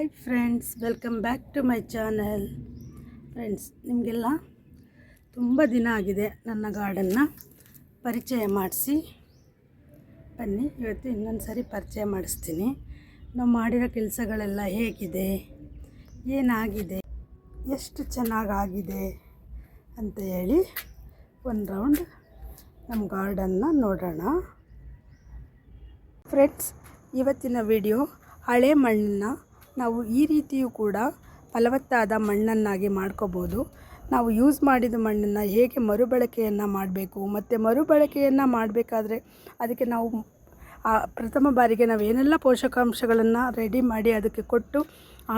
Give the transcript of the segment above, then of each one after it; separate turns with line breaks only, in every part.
Hi friends, welcome back to my channel. Friends, ನಿಮಗೆಲ್ಲ ತುಂಬ ದಿನ ಆಗಿದೆ ನನ್ನ ಗಾರ್ಡನ್ನ ಪರಿಚಯ ಮಾಡಿಸಿ. ಬನ್ನಿ, ಇವತ್ತು ಇನ್ನೊಂದು ಸಾರಿ ಪರಿಚಯ ಮಾಡಿಸ್ತೀನಿ. ನಾವು ಮಾಡಿರೋ ಕೆಲಸಗಳೆಲ್ಲ ಹೇಗಿದೆ? ಏನಾಗಿದೆ? ಎಷ್ಟು ಚೆನ್ನಾಗಾಗಿದೆ ಅಂತ ಹೇಳಿ ಒಂದು ರೌಂಡ್ ನಮ್ಮ ಗಾರ್ಡನ್ನ ನೋಡೋಣ. ಫ್ರೆಂಡ್ಸ್, ಇವತ್ತಿನ ವಿಡಿಯೋ ಹಳೆ ಮಣ್ಣನ್ನ ನಾವು ಈ ರೀತಿಯೂ ಕೂಡ ಫಲವತ್ತಾದ ಮಣ್ಣನ್ನಾಗಿ ಮಾಡ್ಕೋಬೋದು. ನಾವು ಯೂಸ್ ಮಾಡಿದ ಮಣ್ಣನ್ನು ಹೇಗೆ ಮರುಬಳಕೆಯನ್ನು ಮಾಡಬೇಕು, ಮತ್ತು ಮರುಬಳಕೆಯನ್ನು ಮಾಡಬೇಕಾದ್ರೆ ಅದಕ್ಕೆ ನಾವು ಪ್ರಥಮ ಬಾರಿಗೆ ನಾವು ಏನೆಲ್ಲ ಪೋಷಕಾಂಶಗಳನ್ನು ರೆಡಿ ಮಾಡಿ ಅದಕ್ಕೆ ಕೊಟ್ಟು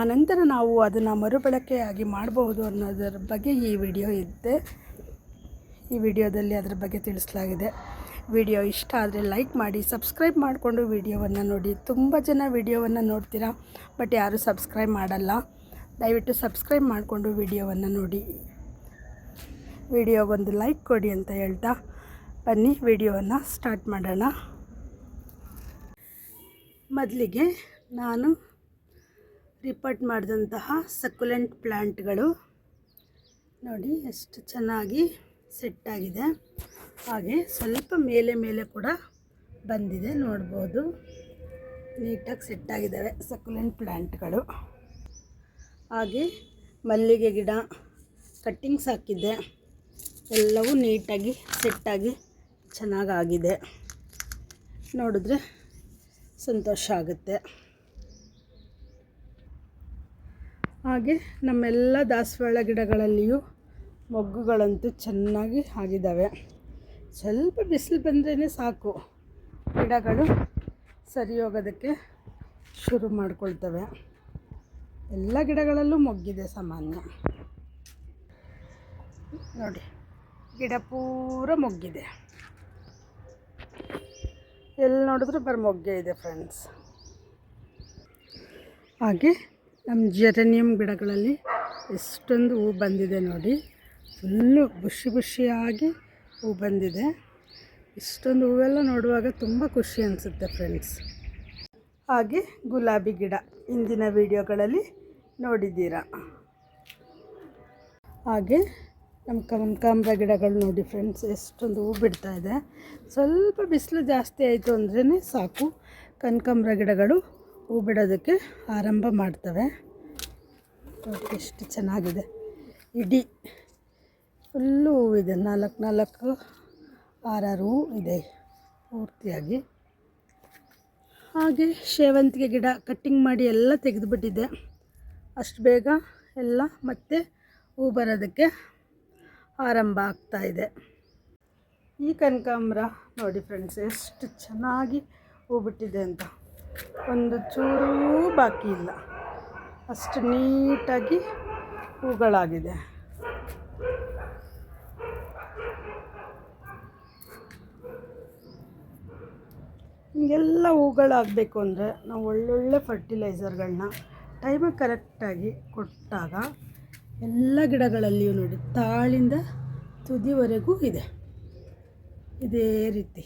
ಆನಂತರ ನಾವು ಅದನ್ನು ಮರುಬಳಕೆಯಾಗಿ ಮಾಡಬಹುದು ಅನ್ನೋದರ ಬಗ್ಗೆ ಈ ವಿಡಿಯೋ ಇದೆ. ಈ ವಿಡಿಯೋದಲ್ಲಿ ಅದರ ಬಗ್ಗೆ ತಿಳಿಸಲಾಗಿದೆ. ವಿಡಿಯೋ ಇಷ್ಟ ಆದರೆ ಲೈಕ್ ಮಾಡಿ, ಸಬ್ಸ್ಕ್ರೈಬ್ ಮಾಡಿಕೊಂಡು ವಿಡಿಯೋವನ್ನು ನೋಡಿ. ತುಂಬ ಜನ ವಿಡಿಯೋವನ್ನು ನೋಡ್ತೀರಾ, ಬಟ್ ಯಾರೂ ಸಬ್ಸ್ಕ್ರೈಬ್ ಮಾಡಲ್ಲ. ದಯವಿಟ್ಟು ಸಬ್ಸ್ಕ್ರೈಬ್ ಮಾಡಿಕೊಂಡು ವಿಡಿಯೋವನ್ನು ನೋಡಿ. ವಿಡಿಯೋಗೊಂದು ಲೈಕ್ ಕೊಡಿ ಅಂತ ಹೇಳ್ತಾ ಬನ್ನಿ, ವಿಡಿಯೋವನ್ನು ಸ್ಟಾರ್ಟ್ ಮಾಡೋಣ. ಮೊದಲಿಗೆ ನಾನು ರಿಪೋರ್ಟ್ ಮಾಡಿದಂತಹ ಸಕ್ಯುಲೆಂಟ್ ಪ್ಲ್ಯಾಂಟ್ಗಳು ನೋಡಿ, ಎಷ್ಟು ಚೆನ್ನಾಗಿ ಸೆಟ್ಟಾಗಿದೆ ಹಾಗೆ ಸ್ವಲ್ಪ ಮೇಲೆ ಮೇಲೆ ಕೂಡ ಬಂದಿದೆ, ನೋಡ್ಬೋದು. ನೀಟಾಗಿ ಸೆಟ್ಟಾಗಿದ್ದಾವೆ ಸಕ್ಯುಲೆಂಟ್ ಪ್ಲ್ಯಾಂಟ್ಗಳು ಹಾಗೆ ಮಲ್ಲಿಗೆ ಗಿಡ, ಕಟ್ಟಿಂಗ್ಸ್ ಹಾಕಿದ್ದೆ. ಎಲ್ಲವೂ ನೀಟಾಗಿ ಸೆಟ್ಟಾಗಿ ಚೆನ್ನಾಗಾಗಿದೆ. ನೋಡಿದ್ರೆ ಸಂತೋಷ ಆಗುತ್ತೆ. ಹಾಗೆ ನಮ್ಮೆಲ್ಲ ದಾಸವಾಳ ಗಿಡಗಳಲ್ಲಿಯೂ ಮೊಗ್ಗುಗಳಂತೂ ಚೆನ್ನಾಗಿ ಆಗಿದ್ದಾವೆ. ಸ್ವಲ್ಪ ಬಿಸಿಲು ಬಂದ್ರೇ ಸಾಕು. ಗಿಡಗಳು ಸರಿ ಹೋಗೋದಕ್ಕೆ ಶುರು ಮಾಡ್ಕೊಳ್ತವೆ. ಎಲ್ಲ ಗಿಡಗಳಲ್ಲೂ ಮೊಗ್ಗಿದೆ ಸಾಮಾನ್ಯ. ನೋಡಿ, ಗಿಡ ಪೂರ ಮೊಗ್ಗಿದೆ. ಎಲ್ಲಿ ನೋಡಿದ್ರು ಬರ ಮೊಗ್ಗೆ ಇದೆ ಫ್ರೆಂಡ್ಸ್. ಹಾಗೆ ನಮ್ಮ ಜೆರೇನಿಯಂ ಗಿಡಗಳಲ್ಲಿ ಎಷ್ಟೊಂದು ಹೂ ಬಂದಿದೆ ನೋಡಿ. ಫುಲ್ಲು ಬುಷಿ ಬುಷಿಯಾಗಿ ಹೂ ಬಂದಿದೆ. ಇಷ್ಟೊಂದು ಹೂವೆಲ್ಲ ನೋಡುವಾಗ ತುಂಬ ಖುಷಿ ಅನಿಸುತ್ತೆ ಫ್ರೆಂಡ್ಸ್ ಹಾಗೆ ಗುಲಾಬಿ ಗಿಡ ಇಂದಿನ ವಿಡಿಯೋಗಳಲ್ಲಿ ನೋಡಿದ್ದೀರಾ. ಹಾಗೆ ನಮ್ಮ ಕನಕಾಂಬ್ರ ಗಿಡಗಳು ನೋಡಿ ಫ್ರೆಂಡ್ಸ್ ಎಷ್ಟೊಂದು ಹೂ ಬಿಡ್ತಾ ಇದೆ. ಸ್ವಲ್ಪ ಬಿಸಿಲು ಜಾಸ್ತಿ ಆಯಿತು ಅಂದ್ರೇ ಸಾಕು. ಕನಕಾಂಬ್ರ ಗಿಡಗಳು ಹೂ ಬಿಡೋದಕ್ಕೆ ಆರಂಭ ಮಾಡ್ತವೆ. ಎಷ್ಟು ಚೆನ್ನಾಗಿದೆ. ಇಡೀ ಫುಲ್ಲು ಹೂವಿದೆ ನಾಲ್ಕು ನಾಲ್ಕು, ಆರಾರು ಇದೆ ಪೂರ್ತಿಯಾಗಿ. ಹಾಗೆ ಸೇವಂತಿಗೆ ಗಿಡ ಕಟ್ಟಿಂಗ್ ಮಾಡಿ ಎಲ್ಲ ತೆಗೆದುಬಿಟ್ಟಿದ್ದೆ ಅಷ್ಟು ಬೇಗ ಎಲ್ಲ ಮತ್ತೆ ಹೂ ಬರೋದಕ್ಕೆ ಆರಂಭ ಆಗ್ತಾ ಇದೆ. ಈ ಕನಕಾಂಬ್ರ ನೋಡಿ ಫ್ರೆಂಡ್ಸ್ ಎಷ್ಟು ಚೆನ್ನಾಗಿ ಹೂ ಬಿಟ್ಟಿದೆ ಅಂತ. ಒಂದು ಚೂರೂ ಬಾಕಿ ಇಲ್ಲ. ಅಷ್ಟು ನೀಟಾಗಿ ಹೂಗಳಾಗಿದೆ. ಹಿಂಗೆಲ್ಲ ಹೂಗಳಾಗಬೇಕು ಅಂದರೆ ನಾವು ಒಳ್ಳೊಳ್ಳೆ ಫರ್ಟಿಲೈಸರ್ಗಳನ್ನ ಟೈಮಿಗೆ ಕರೆಕ್ಟಾಗಿ ಕೊಟ್ಟಾಗ ಎಲ್ಲ ಗಿಡಗಳಲ್ಲಿಯೂ ನೋಡಿ, ತಾಳಿಂದ ತುದಿವರೆಗೂ ಇದೆ. ಇದೇ ರೀತಿ.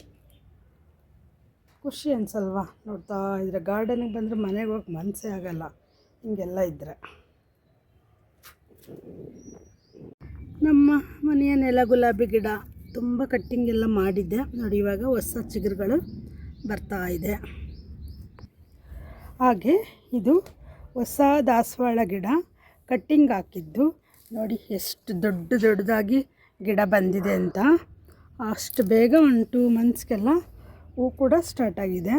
ಖುಷಿ ಅನ್ಸಲ್ವಾ? ನೋಡ್ತಾ ಇದ್ರೆ ಗಾರ್ಡನಿಗೆ ಬಂದರೆ ಮನೆಗೆ ಹೋಗಿ ಮನಸ್ಸೇ ಆಗಲ್ಲ. ಹಿಂಗೆಲ್ಲ ಇದ್ದರೆ ನಮ್ಮ ಮನೆಯ ನೆಲ ಗುಲಾಬಿ ಗಿಡ ತುಂಬ ಕಟ್ಟಿಂಗ್ ಎಲ್ಲ ಮಾಡಿದ್ದೆ. ನೋಡಿ, ಇವಾಗ ಹೊಸ ಚಿಗುರುಗಳು ಬರ್ತಾ ಇದೆ. ಹಾಗೆ ಇದು ಹೊಸ ದಾಸವಾಳ ಗಿಡ ಕಟ್ಟಿಂಗ್ ಹಾಕಿದ್ದು. ನೋಡಿ ಎಷ್ಟು ದೊಡ್ಡ ದೊಡ್ಡದಾಗಿ ಗಿಡ ಬಂದಿದೆ ಅಂತ. ಅಷ್ಟು ಬೇಗ ಒಂದು ಟೂ ಮಂತ್ಸ್ಗೆಲ್ಲ ಹೂ ಕೂಡ ಸ್ಟಾರ್ಟ್ ಆಗಿದೆ.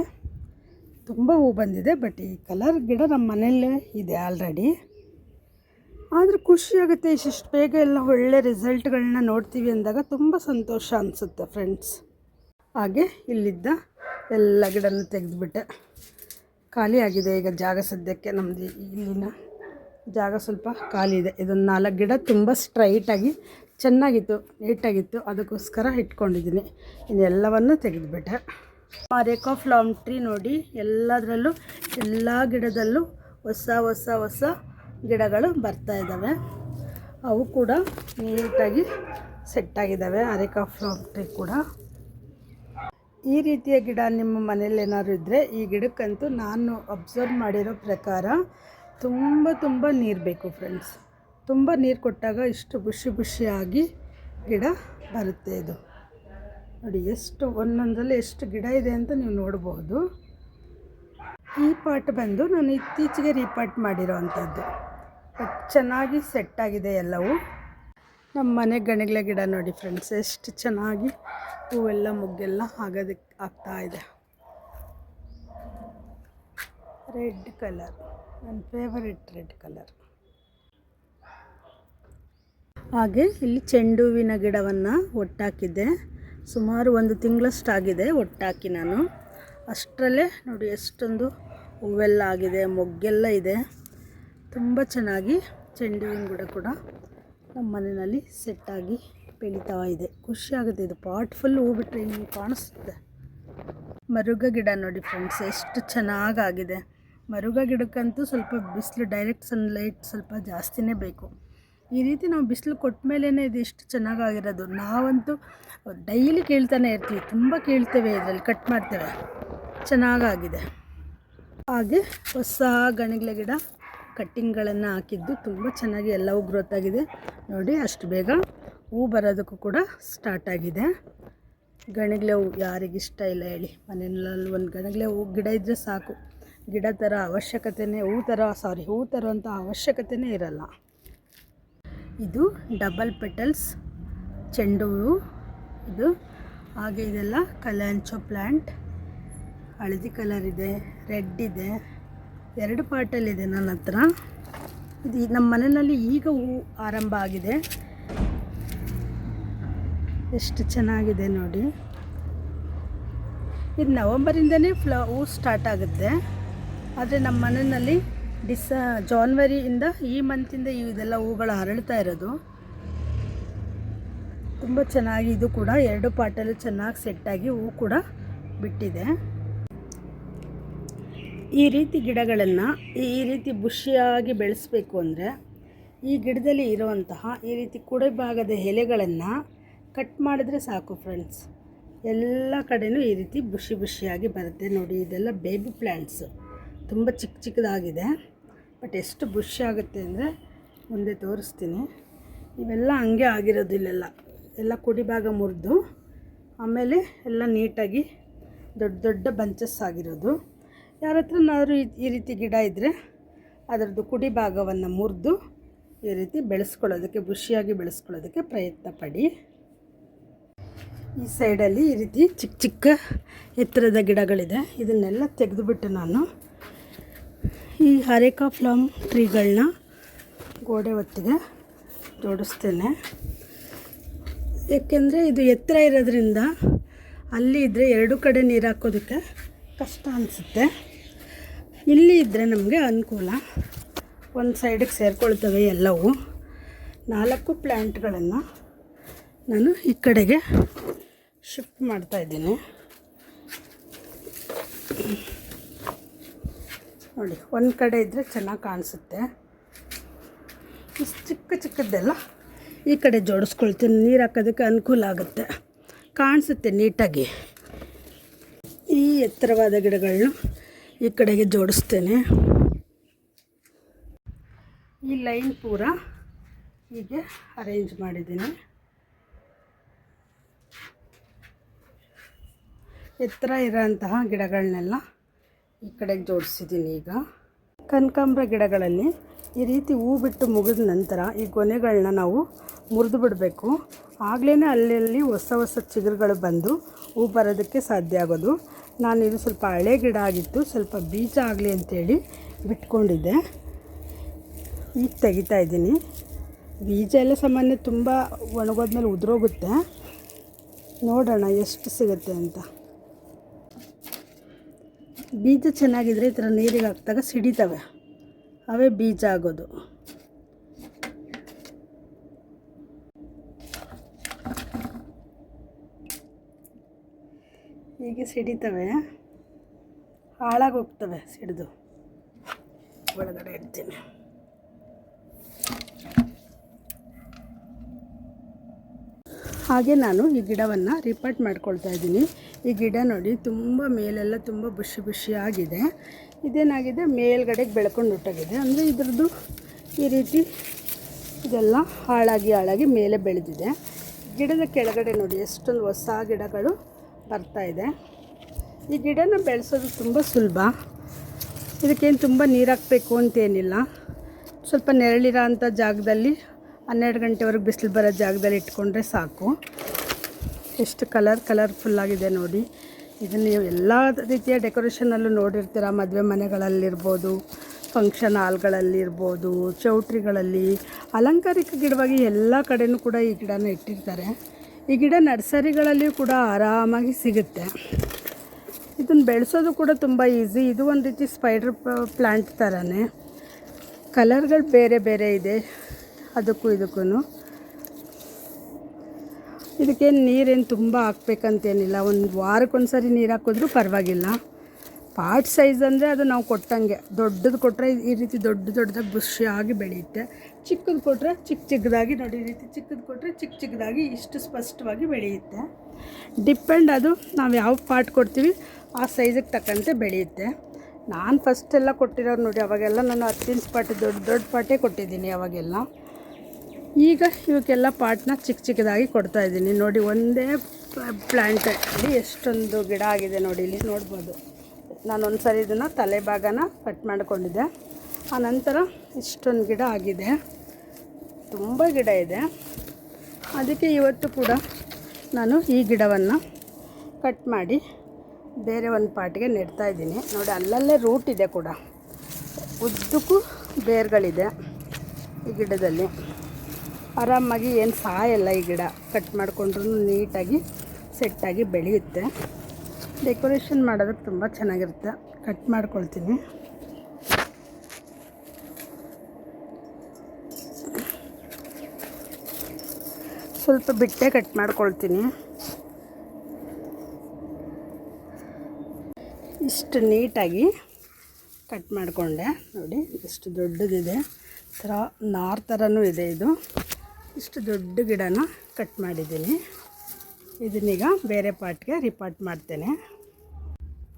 ತುಂಬ ಹೂ ಬಂದಿದೆ ಬಟ್ ಈ ಕಲರ್ ಗಿಡ ನಮ್ಮ ಮನೆಯಲ್ಲೇ ಇದೆ ಆಲ್ರೆಡಿ ಆದರೂ ಖುಷಿಯಾಗುತ್ತೆ ಇಷ್ಟು ಬೇಗ ಎಲ್ಲ ಒಳ್ಳೆ ರಿಸಲ್ಟ್ಗಳನ್ನ ನೋಡ್ತೀವಿ ಅಂದಾಗ ತುಂಬ ಸಂತೋಷ ಅನಿಸುತ್ತೆ ಫ್ರೆಂಡ್ಸ್ ಹಾಗೆ ಇಲ್ಲಿದ್ದ ಎಲ್ಲ ಗಿಡನೂ ತೆಗೆದುಬಿಟ್ಟೆ. ಖಾಲಿ ಆಗಿದೆ ಈಗ ಜಾಗ ಸದ್ಯಕ್ಕೆ ನಮ್ಮದು ಇಲ್ಲಿನ ಜಾಗ ಸ್ವಲ್ಪ ಖಾಲಿ ಇದೆ. ಇದೊಂದು ನಾಲ್ಕು ಗಿಡ ತುಂಬ ಸ್ಟ್ರೈಟಾಗಿ ಚೆನ್ನಾಗಿತ್ತು ನೀಟಾಗಿತ್ತು ಅದಕ್ಕೋಸ್ಕರ ಇಟ್ಕೊಂಡಿದ್ದೀನಿ. ಇದೆಲ್ಲವನ್ನು ತೆಗೆದುಬಿಟ್ಟೆ. ರೇಖಾ ಫ್ಲಾಮ್ ಟ್ರೀ ನೋಡಿ, ಎಲ್ಲದರಲ್ಲೂ, ಎಲ್ಲ ಗಿಡದಲ್ಲೂ ಹೊಸ ಹೊಸ ಹೊಸ ಗಿಡಗಳು ಬರ್ತಾ ಇದ್ದಾವೆ. ಅವು ಕೂಡ ನೀಟಾಗಿ ಸೆಟ್ಟಾಗಿದ್ದಾವೆ ಅರೆಕಾ ಫ್ಲವರ್ ಟ್ರೀ ಕೂಡ. ಈ ರೀತಿಯ ಗಿಡ ನಿಮ್ಮ ಮನೇಲಿ ಏನಾದ್ರು ಇದ್ದರೆ ಈ ಗಿಡಕ್ಕಂತೂ ನಾನು ಅಬ್ಸರ್ವ್ ಮಾಡಿರೋ ಪ್ರಕಾರ ತುಂಬ ತುಂಬ ನೀರು ಬೇಕು ಫ್ರೆಂಡ್ಸ್ ತುಂಬ ನೀರು ಕೊಟ್ಟಾಗ ಇಷ್ಟು ಬುಷಿ ಬುಷಿಯಾಗಿ ಗಿಡ ಬರುತ್ತೆ ಇದು. ನೋಡಿ ಎಷ್ಟು ಒಂದೊಂದರಲ್ಲಿ ಎಷ್ಟು ಗಿಡ ಇದೆ ಅಂತ ನೀವು ನೋಡಬಹುದು ಈ ಪಾಟ್ ಬಂದು ನಾನು ಇತ್ತೀಚೆಗೆ ರೀಪಾಟ್ ಮಾಡಿರೋ ಅಂಥದ್ದು. ಚೆನ್ನಾಗಿ ಸೆಟ್ ಆಗಿದೆ ಎಲ್ಲವೂ. ನಮ್ಮ ಮನೆ ಗಣಗಳ ಗಿಡ ನೋಡಿ ಫ್ರೆಂಡ್ಸ್ ಎಷ್ಟು ಚೆನ್ನಾಗಿ ಹೂವೆಲ್ಲ, ಮುಗ್ಗೆಲ್ಲ ಆಗೋದಕ್ಕೆ ಆಗ್ತಾ ಇದೆ. ರೆಡ್ ಕಲರ್ ನನ್ನ ಫೇವರಿಟ್ ರೆಡ್ ಕಲರ್ ಹಾಗೆ ಇಲ್ಲಿ ಚೆಂಡು ಹೂವಿನ ಗಿಡವನ್ನು ಒಟ್ಟಾಕಿದ್ದೆ. ಸುಮಾರು ಒಂದು ತಿಂಗಳಷ್ಟಾಗಿದೆ ಒಟ್ಟಾಕಿ ನಾನು. ಅಷ್ಟರಲ್ಲೇ ನೋಡಿ ಎಷ್ಟೊಂದು ಹೂವೆಲ್ಲ ಆಗಿದೆ, ಮೊಗ್ಗೆಲ್ಲ ಇದೆ. ತುಂಬ ಚೆನ್ನಾಗಿ ಚೆಂಡು ಹೂವಿನ ಗಿಡ ಕೂಡ ನಮ್ಮ ಮನೆಯಲ್ಲಿ ಸೆಟ್ಟಾಗಿ ಬೆಳೀತಾ ಇದೆ. ಖುಷಿ ಆಗುತ್ತೆ ಇದು. ಪಾಟ್ ಫುಲ್ ಹೂ ಬಿಟ್ಟರೆ ಹಿಂಗೆ ಕಾಣಿಸುತ್ತೆ. ಮರುಗ ಗಿಡ ನೋಡಿ ಫ್ರೆಂಡ್ಸ್ ಎಷ್ಟು ಚೆನ್ನಾಗಾಗಿದೆ. ಮರುಗ ಗಿಡಕ್ಕಂತೂ ಸ್ವಲ್ಪ ಬಿಸಿಲು ಡೈರೆಕ್ಟ್ ಸನ್ಲೈಟ್ ಸ್ವಲ್ಪ ಜಾಸ್ತಿನೇ ಬೇಕು. ಈ ರೀತಿ ನಾವು ಬಿಸಿಲು ಕೊಟ್ಟ ಮೇಲೇ ಇದು ಎಷ್ಟು ಚೆನ್ನಾಗಾಗಿರೋದು. ನಾವಂತೂ ಡೈಲಿ ಕೇಳ್ತಾನೆ ಇರ್ತೀವಿ. ತುಂಬ ಕೇಳ್ತೇವೆ ಇದರಲ್ಲಿ ಕಟ್ ಮಾಡ್ತೇವೆ. ಚೆನ್ನಾಗಾಗಿದೆ. ಹಾಗೆ ಹೊಸ ಗಣಗ್ಲೆ ಗಿಡ ಕಟ್ಟಿಂಗ್ಗಳನ್ನು ಹಾಕಿದ್ದು ತುಂಬ ಚೆನ್ನಾಗಿ ಎಲ್ಲವೂ ಗ್ರೋತ್ ಆಗಿದೆ. ನೋಡಿ ಅಷ್ಟು ಬೇಗ ಹೂ ಬರೋದಕ್ಕೂ ಕೂಡ ಸ್ಟಾರ್ಟ್ ಆಗಿದೆ. ಗಣಗ್ಲೆ ಹೂ ಯಾರಿಗಿಷ್ಟ ಇಲ್ಲ ಹೇಳಿ. ಮನೆಯಲ್ಲಿ ಒಂದು ಗಣಗ್ಲೆ ಹೂ ಗಿಡ ಇದ್ದರೆ ಸಾಕು. ಗಿಡ ಥರ ಅವಶ್ಯಕತೆಯೇ ಹೂ ಥರ ಸಾರಿ ಹೂ ತರೋಂಥ ಅವಶ್ಯಕತೆಯೇ ಇರಲ್ಲ. ಇದು ಡಬಲ್ ಪೆಟಲ್ಸ್ ಚೆಂಡು ಹೂವು ಇದು ಹಾಗೆ ಇದೆಲ್ಲ ಕಲ್ಯಾಂಚೋ ಪ್ಲ್ಯಾಂಟ್ ಹಳದಿ ಕಲರ್ ಇದೆ, ರೆಡ್ ಇದೆ. ಎರಡು ಪಾಟಲ್ಲಿದೆ ನನ್ನ ಹತ್ರ. ಇದು ನಮ್ಮ ಮನೆಯಲ್ಲಿ ಈಗ ಹೂ ಆರಂಭ ಆಗಿದೆ. ಎಷ್ಟು ಚೆನ್ನಾಗಿದೆ ನೋಡಿ. ಇದು ನವಂಬರಿಂದನೇ ಫ್ಲ ಹೂ ಸ್ಟಾರ್ಟ್ ಆಗುತ್ತೆ. ಆದರೆ ನಮ್ಮ ಮನೆಯಲ್ಲಿ ಡಿಸ ಜಾನ್ವರಿಯಿಂದ ಈ ಮಂತಿಂದ ಇದೆಲ್ಲ ಹೂಗಳು ಹರಳ್ತಾ ಇರೋದು. ತುಂಬ ಚೆನ್ನಾಗಿ ಇದು ಕೂಡ ಎರಡು ಪಾಟಲ್ಲಿ ಚೆನ್ನಾಗಿ ಸೆಟ್ಟಾಗಿ ಹೂ ಕೂಡ ಬಿಟ್ಟಿದೆ. ಈ ರೀತಿ ಗಿಡಗಳನ್ನು ಈ ರೀತಿ ಬುಷಿಯಾಗಿ ಬೆಳೆಸಬೇಕು ಅಂದರೆ ಈ ಗಿಡದಲ್ಲಿ ಇರುವಂತಹ ಈ ರೀತಿ ಕುಡಿ ಭಾಗದ ಎಲೆಗಳನ್ನು ಕಟ್ ಮಾಡಿದ್ರೆ ಸಾಕು ಫ್ರೆಂಡ್ಸ್ ಎಲ್ಲ ಕಡೆಯೂ ಈ ರೀತಿ ಬುಷಿ ಬುಷಿಯಾಗಿ ಬರುತ್ತೆ. ನೋಡಿ, ಇದೆಲ್ಲ ಬೇಬಿ ಪ್ಲ್ಯಾಂಟ್ಸು ತುಂಬ ಚಿಕ್ಕ ಚಿಕ್ಕದಾಗಿದೆ. ಬಟ್ ಎಷ್ಟು ಬುಷಿ ಆಗುತ್ತೆ ಅಂದರೆ ಮುಂದೆ ತೋರಿಸ್ತೀನಿ. ಇವೆಲ್ಲ ಹಂಗೆ ಆಗಿರೋದು ಇಲ್ಲೆಲ್ಲ. ಎಲ್ಲ ಕುಡಿ ಭಾಗ ಮುರಿದು ಆಮೇಲೆ ಎಲ್ಲ ನೀಟಾಗಿ ದೊಡ್ಡ ದೊಡ್ಡ ಬಂಚಸ್ ಆಗಿರೋದು. ಯಾರ ಹತ್ರನಾದರೂ ಈ ರೀತಿ ಗಿಡ ಇದ್ದರೆ ಅದರದ್ದು ಕುಡಿ ಭಾಗವನ್ನು ಮುರಿದು ಈ ರೀತಿ ಬೆಳೆಸ್ಕೊಳ್ಳೋದಕ್ಕೆ, ಬುಷಿಯಾಗಿ ಬೆಳೆಸ್ಕೊಳ್ಳೋದಕ್ಕೆ ಪ್ರಯತ್ನ ಪಡಿ. ಈ ಸೈಡಲ್ಲಿ ಈ ರೀತಿ ಚಿಕ್ಕ ಚಿಕ್ಕ ಎತ್ತರದ ಗಿಡಗಳಿದೆ. ಇದನ್ನೆಲ್ಲ ತೆಗೆದುಬಿಟ್ಟು ನಾನು ಈ ಹರೇಕಾ ಫ್ಲಮ್ ಟ್ರೀಗಳನ್ನ ಗೋಡೆ ಹೊತ್ತಿಗೆ ಜೋಡಿಸ್ತೇನೆ. ಏಕೆಂದರೆ ಇದು ಎತ್ತರ ಇರೋದ್ರಿಂದ ಅಲ್ಲಿ ಇದ್ದರೆ ಎರಡು ಕಡೆ ನೀರು ಹಾಕೋದಕ್ಕೆ ಕಷ್ಟ ಅನಿಸುತ್ತೆ. ಇಲ್ಲಿ ಇದ್ದರೆ ನಮಗೆ ಅನುಕೂಲ. ಒಂದು ಸೈಡಿಗೆ ಸೇರಿಕೊಳ್ತವೆ ಎಲ್ಲವೂ. ನಾಲ್ಕು ಪ್ಲ್ಯಾಂಟ್ಗಳನ್ನು ನಾನು ಈ ಕಡೆಗೆ ಶಿಫ್ಟ್ ಮಾಡ್ತಾಯಿದ್ದೀನಿ ನೋಡಿ, ಒಂದು ಕಡೆ ಇದ್ದರೆ ಚೆನ್ನಾಗಿ ಕಾಣಿಸುತ್ತೆ. ಚಿಕ್ಕ ಚಿಕ್ಕದ್ದೆಲ್ಲ ಈ ಕಡೆ ಜೋಡಿಸ್ಕೊಳ್ತೀನಿ. ನೀರು ಹಾಕೋದಕ್ಕೆ ಅನುಕೂಲ ಆಗುತ್ತೆ. ಕಾಣಿಸುತ್ತೆ ನೀಟಾಗಿ. ಈ ಎತ್ತರವಾದ ಗಿಡಗಳನ್ನ ಈ ಕಡೆಗೆ ಜೋಡಿಸ್ತೇನೆ. ಈ ಲೈನ್ ಪೂರ ಹೀಗೆ ಅರೇಂಜ್ ಮಾಡಿದ್ದೀನಿ. ಎತ್ತರ ಇರೋಂತಹ ಗಿಡಗಳನ್ನೆಲ್ಲ ಈ ಕಡೆಗೆ ಜೋಡಿಸಿದ್ದೀನಿ ಈಗ. ಕನಕಾಂಬ್ರ ಗಿಡಗಳಲ್ಲಿ ಈ ರೀತಿ ಹೂ ಬಿಟ್ಟು ಮುಗಿದ ನಂತರ ಈ ಗೊನೆಗಳನ್ನ ನಾವು ಮುರಿದು ಬಿಡಬೇಕು. ಆಗಲೇ ಅಲ್ಲಲ್ಲಿ ಹೊಸ ಹೊಸ ಚಿಗುರುಗಳು ಬಂದು ಹೂ ಬರೋದಕ್ಕೆ ಸಾಧ್ಯ ಆಗೋದು. ನಾನು ಇದು ಸ್ವಲ್ಪ ಹಳೆ ಗಿಡ ಆಗಿತ್ತು, ಸ್ವಲ್ಪ ಬೀಜ ಆಗಲಿ ಅಂತೇಳಿ ಬಿಟ್ಕೊಂಡಿದ್ದೆ. ಈಗ ತೆಗಿತಾ ಇದ್ದೀನಿ. ಬೀಜ ಎಲ್ಲ ಸಾಮಾನ್ಯ ತುಂಬ ಒಣಗೋದ್ಮೇಲೆ ಉದುರೋಗುತ್ತೆ. ನೋಡೋಣ ಎಷ್ಟು ಸಿಗುತ್ತೆ ಅಂತ. ಬೀಜ ಚೆನ್ನಾಗಿದ್ರೆ ಈ ಥರ ನೀರಿಗೆ ಹಾಕಿದಾಗ ಸಿಡಿತವೆ. ಅವೇ ಬೀಜ ಆಗೋದು. ಹೀಗೆ ಸಿಡಿತವೆ ಹಾಳಾಗೋಗ್ತವೆ ಸಿಡಿದು. ಒಳಗಡೆ ಇಡ್ತೀನಿ. ಹಾಗೆ ನಾನು ಈ ಗಿಡವನ್ನು ರಿಪೋರ್ಟ್ ಮಾಡ್ಕೊಳ್ತಾ ಇದ್ದೀನಿ. ಈ ಗಿಡ ನೋಡಿ ತುಂಬ ಮೇಲೆಲ್ಲ ತುಂಬ ಬುಷಿ ಬುಷಿ ಆಗಿದೆ. ಇದೇನಾಗಿದೆ? ಮೇಲ್ಗಡೆಗೆ ಬೆಳ್ಕೊಂಡು ಹೊಟ್ಟೋಗಿದೆ. ಅಂದರೆ ಇದ್ರದ್ದು ಈ ರೀತಿ ಇದೆಲ್ಲ ಹಾಳಾಗಿ ಹಾಳಾಗಿ ಮೇಲೆ ಬೆಳೆದಿದೆ. ಗಿಡದ ಕೆಳಗಡೆ ನೋಡಿ ಎಷ್ಟೊಂದು ಹೊಸ ಗಿಡಗಳು ಬರ್ತಾ ಇದೆ. ಈ ಗಿಡನ ಬೆಳೆಸೋದು ತುಂಬ ಸುಲಭ. ಇದಕ್ಕೇನು ತುಂಬ ನೀರು ಹಾಕಬೇಕು ಅಂತೇನಿಲ್ಲ. ಸ್ವಲ್ಪ ನೆರಳಿರೋ ಅಂಥ ಜಾಗದಲ್ಲಿ ಹನ್ನೆರಡು ಗಂಟೆವರೆಗೆ ಬಿಸಿಲು ಬರೋ ಜಾಗದಲ್ಲಿ ಇಟ್ಕೊಂಡ್ರೆ ಸಾಕು. ಎಷ್ಟು ಕಲರ್ ಕಲರ್ಫುಲ್ಲಾಗಿದೆ ನೋಡಿ. ಇದನ್ನು ನೀವು ಎಲ್ಲ ರೀತಿಯ ಡೆಕೋರೇಷನಲ್ಲೂ ನೋಡಿರ್ತೀರ. ಮದುವೆ ಮನೆಗಳಲ್ಲಿರ್ಬೋದು, ಫಂಕ್ಷನ್ ಹಾಲ್ಗಳಲ್ಲಿರ್ಬೋದು, ಚೌಟ್ರಿಗಳಲ್ಲಿ ಅಲಂಕಾರಿಕ ಗಿಡವಾಗಿ ಎಲ್ಲ ಕಡೆನೂ ಕೂಡ ಈ ಗಿಡನ ಇಟ್ಟಿರ್ತಾರೆ. ಈ ಗಿಡ ನರ್ಸರಿಗಳಲ್ಲಿಯೂ ಕೂಡ ಆರಾಮಾಗಿ ಸಿಗುತ್ತೆ. ಇದನ್ನು ಬೆಳೆಸೋದು ಕೂಡ ತುಂಬ ಈಸಿ. ಇದು ಒಂದು ರೀತಿ ಸ್ಪೈಡರ್ ಪ್ಲ್ಯಾಂಟ್ ಥರನೇ ಕಲರ್ಗಳು ಬೇರೆ ಬೇರೆ ಇದೆ. ಅದಕ್ಕೂ ಇದಕ್ಕೂ ಇದಕ್ಕೇನು ನೀರೇನು ತುಂಬ ಹಾಕ್ಬೇಕಂತೇನಿಲ್ಲ. ಒಂದು ವಾರಕ್ಕೊಂದು ಸರಿ ನೀರು ಹಾಕಿದ್ರೂ ಪರವಾಗಿಲ್ಲ. ಪಾಟ್ ಸೈಜ್ ಅಂದರೆ ಅದು ನಾವು ಕೊಟ್ಟಂಗೆ. ದೊಡ್ಡದು ಕೊಟ್ಟರೆ ಈ ರೀತಿ ದೊಡ್ಡ ದೊಡ್ಡದಾಗಿ ಬುಷಿಯಾಗಿ ಬೆಳೆಯುತ್ತೆ. ಚಿಕ್ಕದು ಕೊಟ್ಟರೆ ಚಿಕ್ಕ ಚಿಕ್ಕದಾಗಿ ನೋಡಿ ರೀತಿ ಚಿಕ್ಕದು ಕೊಟ್ಟರೆ ಚಿಕ್ಕ ಚಿಕ್ಕದಾಗಿ ಇಷ್ಟು ಸ್ಪಷ್ಟವಾಗಿ ಬೆಳೆಯುತ್ತೆ. ಡಿಪೆಂಡ್ ಅದು, ನಾವು ಯಾವ ಪಾಟ್ ಕೊಡ್ತೀವಿ, ಆ ಸೈಜಿಗೆ ತಕ್ಕಂತೆ ಬೆಳೆಯುತ್ತೆ. ನಾನು ಫಸ್ಟೆಲ್ಲ ಕೊಟ್ಟಿರೋರು ನೋಡಿ, ಅವಾಗೆಲ್ಲ ನಾನು ಹತ್ತು ಇಂಚ್ ಪಾಟ್ ದೊಡ್ಡ ದೊಡ್ಡ ಪಾಟೇ ಕೊಟ್ಟಿದ್ದೀನಿ ಅವಾಗೆಲ್ಲ. ಈಗ ಇವಕ್ಕೆಲ್ಲ ಪಾಟ್ನ ಚಿಕ್ಕ ಚಿಕ್ಕದಾಗಿ ಕೊಡ್ತಾ ಇದ್ದೀನಿ. ನೋಡಿ, ಒಂದೇ ಪ್ಲ್ಯಾಂಟಲ್ಲಿ ಎಷ್ಟೊಂದು ಗಿಡ ಆಗಿದೆ ನೋಡಿ, ಇಲ್ಲಿ ನೋಡ್ಬೋದು. ನಾನು ಒಂದು ಸರಿ ಇದನ್ನು ತಲೆ ಭಾಗನ ಕಟ್ ಮಾಡಿಕೊಂಡಿದ್ದೆ. ಆನಂತರ ಇಷ್ಟೊಂದು ಗಿಡ ಆಗಿದೆ. ತುಂಬ ಗಿಡ ಇದೆ. ಅದಕ್ಕೆ ಇವತ್ತು ಕೂಡ ನಾನು ಈ ಗಿಡವನ್ನು ಕಟ್ ಮಾಡಿ ಬೇರೆ ಒಂದು ಪಾಟಿಗೆ ನೆಡ್ತಾ ಇದ್ದೀನಿ. ನೋಡಿ, ಅಲ್ಲಲ್ಲೇ ರೂಟ್ ಇದೆ ಕೂಡ. ಉದ್ದಕ್ಕೂ ಬೇರ್ಗಳಿದೆ ಈ ಗಿಡದಲ್ಲಿ. ಆರಾಮಾಗಿ ಏನು ಸಾಯಲ್ಲ ಈ ಗಿಡ. ಕಟ್ ಮಾಡಿಕೊಂಡ್ರೂ ನೀಟಾಗಿ ಸೆಟ್ಟಾಗಿ ಬೆಳೆಯುತ್ತೆ. ಡೆಕೋರೇಷನ್ ಮಾಡೋದಕ್ಕೆ ತುಂಬ ಚೆನ್ನಾಗಿರುತ್ತೆ. ಕಟ್ ಮಾಡ್ಕೊಳ್ತೀನಿ. ಸ್ವಲ್ಪ ಬಿಟ್ಟೆ ಕಟ್ ಮಾಡ್ಕೊಳ್ತೀನಿ. ಇಷ್ಟು ನೀಟಾಗಿ ಕಟ್ ಮಾಡಿಕೊಂಡೆ. ನೋಡಿ ಇಷ್ಟು ದೊಡ್ಡದಿದೆ. ಥರ ನಾರ್ ಥರನೂ ಇದೆ ಇದು. ಇಷ್ಟು ದೊಡ್ಡ ಗಿಡನ ಕಟ್ ಮಾಡಿದ್ದೀನಿ. ಇದನ್ನೀಗ ಬೇರೆ ಪಾಟ್ಗೆ ರಿಪಾರ್ಟ್ ಮಾಡ್ತೇನೆ.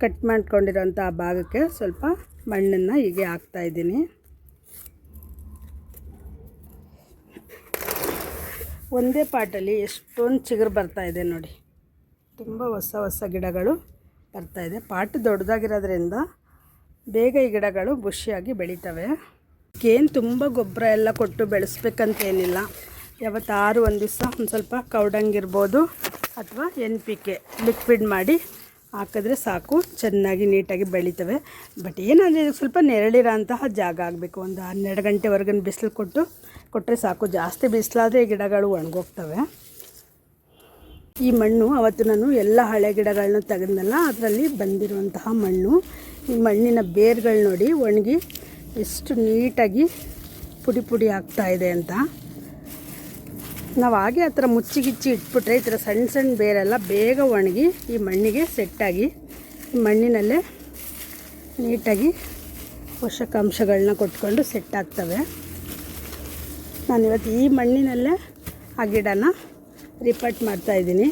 ಕಟ್ ಮಾಡ್ಕೊಂಡಿರೋಂಥ ಭಾಗಕ್ಕೆ ಸ್ವಲ್ಪ ಮಣ್ಣನ್ನು ಹೀಗೆ ಹಾಕ್ತಾಯಿದ್ದೀನಿ ಒಂದೇ ಪಾಟಲ್ಲಿ ಎಷ್ಟೊಂದು ಚಿಗುರು ಬರ್ತಾ ಇದೆ ನೋಡಿ. ತುಂಬ ಹೊಸ ಹೊಸ ಗಿಡಗಳು ಬರ್ತಾ ಇದೆ. ಪಾಟ್ ದೊಡ್ಡದಾಗಿರೋದ್ರಿಂದ ಬೇಗ ಈ ಗಿಡಗಳು ಬುಷಿಯಾಗಿ ಬೆಳೀತವೆ. ಏನು ತುಂಬ ಗೊಬ್ಬರ ಎಲ್ಲ ಕೊಟ್ಟು ಬೆಳೆಸ್ಬೇಕಂತೇನಿಲ್ಲ. ಯಾವತ್ತಾರು ಒಂದು ದಿವಸ ಒಂದು ಸ್ವಲ್ಪ ಕೌಡಂಗಿರ್ಬೋದು ಅಥವಾ ಎನ್ ಪಿ ಕೆ ಲಿಕ್ವಿಡ್ ಮಾಡಿ ಹಾಕಿದ್ರೆ ಸಾಕು, ಚೆನ್ನಾಗಿ ನೀಟಾಗಿ ಬೆಳೀತವೆ. ಬಟ್ ಏನಂದರೆ ಸ್ವಲ್ಪ ನೆರಳಿರೋ ಅಂತಹ ಜಾಗ ಆಗಬೇಕು. ಒಂದು ಹನ್ನೆರಡು ಗಂಟೆವರೆಗೂ ಬಿಸಿಲು ಕೊಟ್ಟು ಕೊಟ್ಟರೆ ಸಾಕು. ಜಾಸ್ತಿ ಬಿಸಿಲಾದರೆ ಗಿಡಗಳು ಒಣಗೋಗ್ತವೆ. ಈ ಮಣ್ಣು ಅವತ್ತು ನಾನು ಎಲ್ಲ ಹಳೆ ಗಿಡಗಳನ್ನ ತೆಗೆದ್ನಲ್ಲ, ಅದರಲ್ಲಿ ಬಂದಿರುವಂತಹ ಮಣ್ಣು. ಈ ಮಣ್ಣಿನ ಬೇರ್ಗಳು ನೋಡಿ ಒಣಗಿ ಎಷ್ಟು ನೀಟಾಗಿ ಪುಡಿ ಪುಡಿ ಆಗ್ತಾ ಇದೆ ಅಂತ. ನಾವು ಹಾಗೆ ಆ ಥರ ಮುಚ್ಚಿಗಿಚ್ಚಿ ಇಟ್ಬಿಟ್ರೆ ಈ ಥರ ಸಣ್ಣ ಸಣ್ಣ ಬೇರೆಲ್ಲ ಬೇಗ ಒಣಗಿ ಈ ಮಣ್ಣಿಗೆ ಸೆಟ್ಟಾಗಿ ಈ ಮಣ್ಣಿನಲ್ಲೇ ನೀಟಾಗಿ ಪೋಷಕಾಂಶಗಳನ್ನ ಕೊಟ್ಕೊಂಡು ಸೆಟ್ ಆಗ್ತವೆ. ನಾನಿವತ್ತು ಈ ಮಣ್ಣಿನಲ್ಲೇ ಆ ಗಿಡನ ರಿಪಟ್ ಮಾಡ್ತಾಯಿದ್ದೀನಿ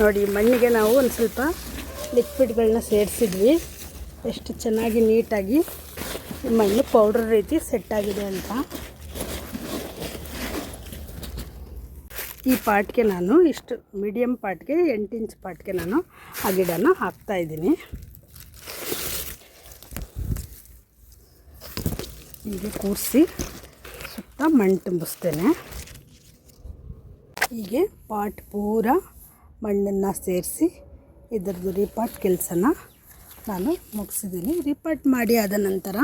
ನೋಡಿ ಮಣ್ಣಿಗೆ ನಾವು ಒಂದು ಸ್ವಲ್ಪ ಲಿಕ್ವಿಡ್ಗಳನ್ನ ಸೇರಿಸಿದ್ವಿ. ಎಷ್ಟು ಚೆನ್ನಾಗಿ ನೀಟಾಗಿ ಈ ಮಣ್ಣು ಪೌಡ್ರ್ ರೀತಿ ಸೆಟ್ಟಾಗಿದೆ ಅಂತ. ಈ ಪಾಟ್ಗೆ ನಾನು ಇಷ್ಟು ಮೀಡಿಯಮ್ ಪಾಟ್ಗೆ ಎಂಟು ಇಂಚ್ ಪಾಟ್ಗೆ ನಾನು ಆ ಗಿಡನ ಹಾಕ್ತಾಯಿದ್ದೀನಿ ಹೀಗೆ ಕೂರಿಸಿ ಮಣ್ಣು ತುಂಬಿಸ್ತೇನೆ. ಹೀಗೆ ಪಾಟ್ ಪೂರ ಮಣ್ಣನ್ನು ಸೇರಿಸಿ ಇದರದ್ದು ರಿಪಾಟ್ ಕೆಲಸನ ನಾನು ಮುಗಿಸಿದ್ದೀನಿ. ರಿಪಾಟ್ ಮಾಡಿ ಆದ ನಂತರ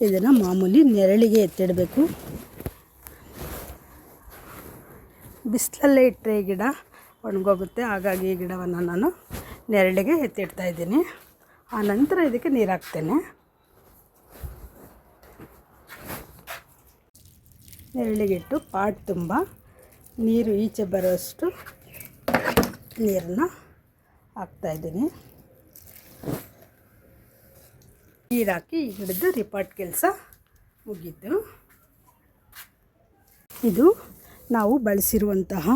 ಇದನ್ನು ಮಾಮೂಲಿ ನೆರಳಿಗೆ ಎತ್ತಿಡಬೇಕು. ಬಿಸಿಲಲ್ಲೇ ಇಟ್ಟರೆ ಗಿಡ ಒಣಗೋಗುತ್ತೆ. ಹಾಗಾಗಿ ಈ ಗಿಡವನ್ನು ನಾನು ನೆರಳಿಗೆ ಎತ್ತಿಡ್ತಾ ಇದ್ದೀನಿ. ಆ ನಂತರ ಇದಕ್ಕೆ ನೀರು ಹಾಕ್ತೇನೆ ನೆರಳಿಗಿಟ್ಟು ಪಾಟ್ ತುಂಬ. ನೀರು ಈಚೆ ಬರೋಷ್ಟು ನೀರನ್ನ ಹಾಕ್ತಾಯಿದ್ದೀನಿ ನೀರು ಹಾಕಿ ಈ ಗಿಡದ್ದು ರಿಪಾಟ್ ಕೆಲಸ ಮುಗೀತು. ಇದು ನಾವು ಬಳಸಿರುವಂತಹ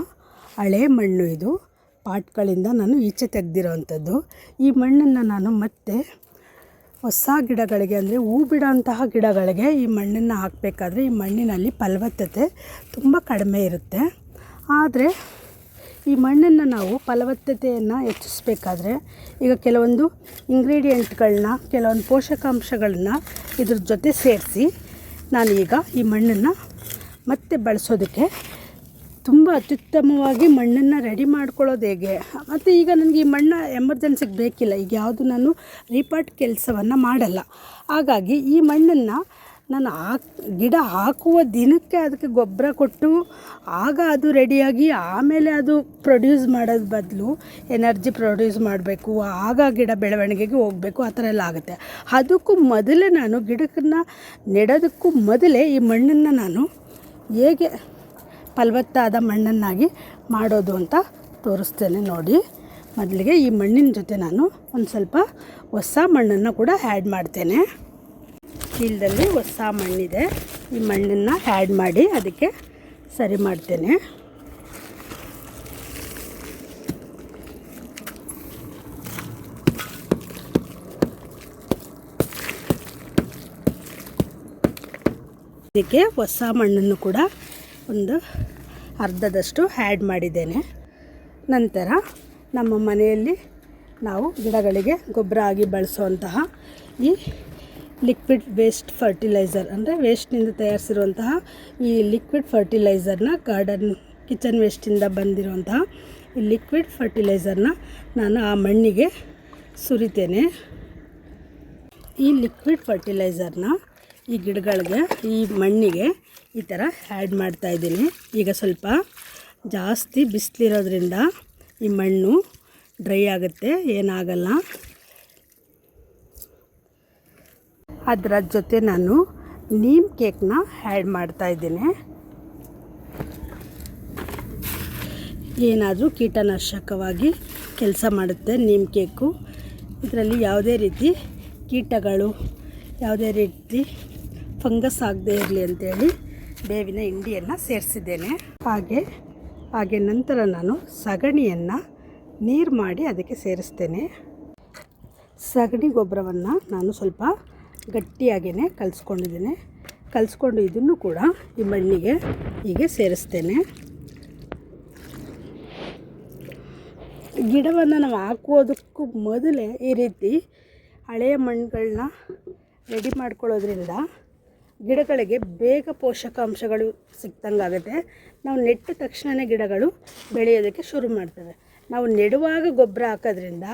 ಹಳೆ ಮಣ್ಣು ಇದು. ಪಾಟ್ಗಳಿಂದ ನಾನು ಈಚೆ ತೆಗೆದಿರೋವಂಥದ್ದು ಈ ಮಣ್ಣನ್ನು ನಾನು ಮತ್ತೆ ಹೊಸ ಗಿಡಗಳಿಗೆ, ಅಂದರೆ ಹೂ ಬಿಡೋಂತಹ ಗಿಡಗಳಿಗೆ ಈ ಮಣ್ಣನ್ನು ಹಾಕಬೇಕಾದ್ರೆ ಈ ಮಣ್ಣಿನಲ್ಲಿ ಫಲವತ್ತತೆ ತುಂಬ ಕಡಿಮೆ ಇರುತ್ತೆ. ಆದರೆ ಈ ಮಣ್ಣನ್ನು ನಾವು ಫಲವತ್ತತೆಯನ್ನು ಹೆಚ್ಚಿಸ್ಬೇಕಾದ್ರೆ ಈಗ ಕೆಲವೊಂದು ಇಂಗ್ರೀಡಿಯೆಂಟ್ಗಳನ್ನ, ಕೆಲವೊಂದು ಪೋಷಕಾಂಶಗಳನ್ನ ಇದ್ರ ಜೊತೆ ಸೇರಿಸಿ ನಾನೀಗ ಈ ಮಣ್ಣನ್ನು ಮತ್ತೆ ಬಳಸೋದಕ್ಕೆ ತುಂಬ ಅತ್ಯುತ್ತಮವಾಗಿ ಮಣ್ಣನ್ನು ರೆಡಿ ಮಾಡ್ಕೊಳ್ಳೋದು ಹೇಗೆ? ಮತ್ತು ಈಗ ನನಗೆ ಈ ಮಣ್ಣು ಎಮರ್ಜೆನ್ಸಿಗೆ ಬೇಕಿಲ್ಲ. ಈಗ ಯಾವುದು ನಾನು ರೀಪಾಟ್ ಕೆಲಸವನ್ನು ಮಾಡಲ್ಲ. ಹಾಗಾಗಿ ಈ ಮಣ್ಣನ್ನು ನಾನು ಹಾಕ್, ಗಿಡ ಹಾಕುವ ದಿನಕ್ಕೆ ಅದಕ್ಕೆ ಗೊಬ್ಬರ ಕೊಟ್ಟು, ಆಗ ಅದು ರೆಡಿಯಾಗಿ ಆಮೇಲೆ ಅದು ಪ್ರೊಡ್ಯೂಸ್ ಮಾಡೋದು ಬದಲು ಎನರ್ಜಿ ಪ್ರೊಡ್ಯೂಸ್ ಮಾಡಬೇಕು. ಆಗ ಗಿಡ ಬೆಳವಣಿಗೆಗೆ ಹೋಗಬೇಕು. ಆ ಥರ ಎಲ್ಲ ಆಗುತ್ತೆ. ಅದಕ್ಕೂ ಮೊದಲೇ ನಾನು ಗಿಡಕ್ಕನ್ನು ನೆಡೋದಕ್ಕೂ ಮೊದಲೇ ಈ ಮಣ್ಣನ್ನು ನಾನು ಹೇಗೆ ಫಲವತ್ತಾದ ಮಣ್ಣನ್ನಾಗಿ ಮಾಡೋದು ಅಂತ ತೋರಿಸ್ತೇನೆ ನೋಡಿ. ಮೊದಲಿಗೆ ಈ ಮಣ್ಣಿನ ಜೊತೆ ನಾನು ಒಂದು ಸ್ವಲ್ಪ ಹೊಸ ಮಣ್ಣನ್ನು ಕೂಡ ಆ್ಯಡ್ ಮಾಡ್ತೇನೆ. ಚೀಲದಲ್ಲಿ ಹೊಸ ಮಣ್ಣಿದೆ. ಈ ಮಣ್ಣನ್ನು ಆ್ಯಡ್ ಮಾಡಿ ಅದಕ್ಕೆ ಸರಿ ಮಾಡ್ತೇನೆ. ಇದಕ್ಕೆ ಹೊಸ ಮಣ್ಣನ್ನು ಕೂಡ ಒಂದು ಅರ್ಧದಷ್ಟು ಆ್ಯಡ್ ಮಾಡಿದ್ದೇನೆ. ನಂತರ ನಮ್ಮ ಮನೆಯಲ್ಲಿ ನಾವು ಗಿಡಗಳಿಗೆ ಗೊಬ್ಬರ ಆಗಿ ಬಳಸುವಂತಹ ಈ ಲಿಕ್ವಿಡ್ ವೇಸ್ಟ್ ಫರ್ಟಿಲೈಸರ್ ಅಂದರೆ ವೇಸ್ಟ್ನಿಂದ ತಯಾರಿಸಿರುವಂತಹ ಈ ಲಿಕ್ವಿಡ್ ಫರ್ಟಿಲೈಸರ್ನ ಗಾರ್ಡನ್ ಕಿಚನ್ ವೇಸ್ಟಿಂದ ಬಂದಿರುವಂತಹ ಈ ಲಿಕ್ವಿಡ್ ಫರ್ಟಿಲೈಸರ್ನ ನಾನು ಆ ಮಣ್ಣಿಗೆ ಸುರಿತೇನೆ. ಈ ಲಿಕ್ವಿಡ್ ಫರ್ಟಿಲೈಸರ್ನ ಈ ಗಿಡಗಳಿಗೆ, ಈ ಮಣ್ಣಿಗೆ ಈ ಥರ ಆ್ಯಡ್ ಮಾಡ್ತಾಯಿದ್ದೀನಿ ಈಗ ಸ್ವಲ್ಪ ಜಾಸ್ತಿ ಬಿಸಿಲಿರೋದ್ರಿಂದ ಈ ಮಣ್ಣು ಡ್ರೈ ಆಗುತ್ತೆ, ಏನಾಗಲ್ಲ. ಅದರ ಜೊತೆ ನಾನು ನೀಮ್ ಕೇಕ್ನ ಆ್ಯಡ್ ಮಾಡ್ತಾಯಿದ್ದೀನಿ ಏನಾದರೂ ಕೀಟನಾಶಕವಾಗಿ ಕೆಲಸ ಮಾಡುತ್ತೆ ನೀಮ್ ಕೇಕು. ಇದರಲ್ಲಿ ಯಾವುದೇ ರೀತಿ ಕೀಟಗಳು, ಯಾವುದೇ ರೀತಿ ಫಂಗಸ್ ಆಗದೇ ಇರಲಿ ಅಂತೇಳಿ ಬೇವಿನ ಹಿಂಡಿಯನ್ನು ಸೇರಿಸಿದ್ದೇನೆ. ಹಾಗೆ ಹಾಗೆ ನಂತರ ನಾನು ಸಗಣಿಯನ್ನು ನೀರು ಮಾಡಿ ಅದಕ್ಕೆ ಸೇರಿಸ್ತೇನೆ. ಸಗಣಿ ಗೊಬ್ಬರವನ್ನು ನಾನು ಸ್ವಲ್ಪ ಗಟ್ಟಿಯಾಗೇ ಕಲಿಸ್ಕೊಂಡಿದ್ದೇನೆ. ಕಲಿಸ್ಕೊಂಡು ಇದನ್ನು ಕೂಡ ಈ ಮಣ್ಣಿಗೆ ಹೀಗೆ ಸೇರಿಸ್ತೇನೆ. ಗಿಡವನ್ನು ನಾವು ಹಾಕುವುದಕ್ಕೂ ಮೊದಲೇ ಈ ರೀತಿ ಹಳೆಯ ಮಣ್ಣುಗಳನ್ನ ರೆಡಿ ಮಾಡ್ಕೊಳ್ಳೋದ್ರಿಂದ ಗಿಡಗಳಿಗೆ ಬೇಗ ಪೋಷಕಾಂಶಗಳು ಸಿಕ್ತಂಗಾಗುತ್ತೆ ನಾವು ನೆಟ್ಟ ತಕ್ಷಣವೇ ಗಿಡಗಳು ಬೆಳೆಯೋದಕ್ಕೆ ಶುರು ಮಾಡ್ತವೆ. ನಾವು ನೆಡುವಾಗ ಗೊಬ್ಬರ ಹಾಕೋದ್ರಿಂದ